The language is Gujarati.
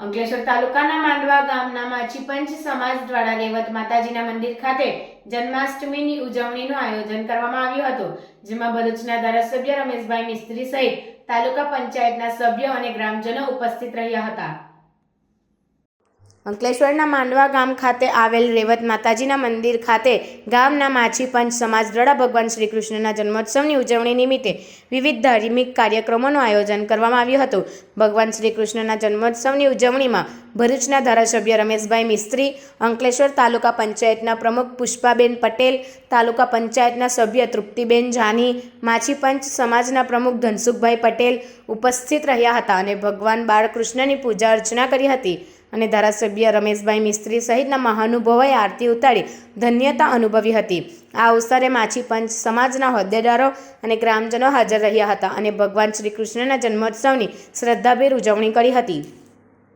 અંકલેશ્વર તાલુકાના માંડવા ગામના માછીપંચ સમાજ દ્વારા રેવત માતાજીના મંદિર ખાતે જન્માષ્ટમીની ઉજવણીનું આયોજન કરવામાં આવ્યું હતું, જેમાં ભરૂચના ધારાસભ્ય રમેશભાઈ મિસ્ત્રી સહિત તાલુકા પંચાયતના સભ્યો અને ગ્રામજનો ઉપસ્થિત રહ્યા હતા. અંકલેશ્વરના માંડવા ગામ ખાતે આવેલ રેવત માતાજીના મંદિર ખાતે ગામના માછી પંચ સમાજ દ્વારા ભગવાન શ્રી કૃષ્ણના જન્મોત્સવની ઉજવણી નિમિત્તે વિવિધ ધાર્મિક કાર્યક્રમોનું આયોજન કરવામાં આવ્યું હતું. ભગવાન શ્રી કૃષ્ણના જન્મોત્સવની ઉજવણીમાં ભરૂચના ધારાસભ્ય રમેશભાઈ મિસ્ત્રી, અંકલેશ્વર તાલુકા પંચાયતના પ્રમુખ પુષ્પાબેન પટેલ, તાલુકા પંચાયતના સભ્ય તૃપ્તિબેન જાની, માછી પંચ સમાજના પ્રમુખ ધનસુખભાઈ પટેલ ઉપસ્થિત રહ્યા હતા અને ભગવાન બાળકૃષ્ણની પૂજા અર્ચના કરી હતી. અને ધારાસભ્ય રમેશભાઈ મિસ્ત્રી સહિતના મહાનુભાવોએ આરતી ઉતારી ધન્યતા અનુભવી હતી. આ અવસરે માછી પંચ સમાજના હોદ્દેદારો અને ગ્રામજનો હાજર રહ્યા હતા અને ભગવાન શ્રી કૃષ્ણના જન્મોત્સવની શ્રદ્ધાભેર ઉજવણી કરી હતી.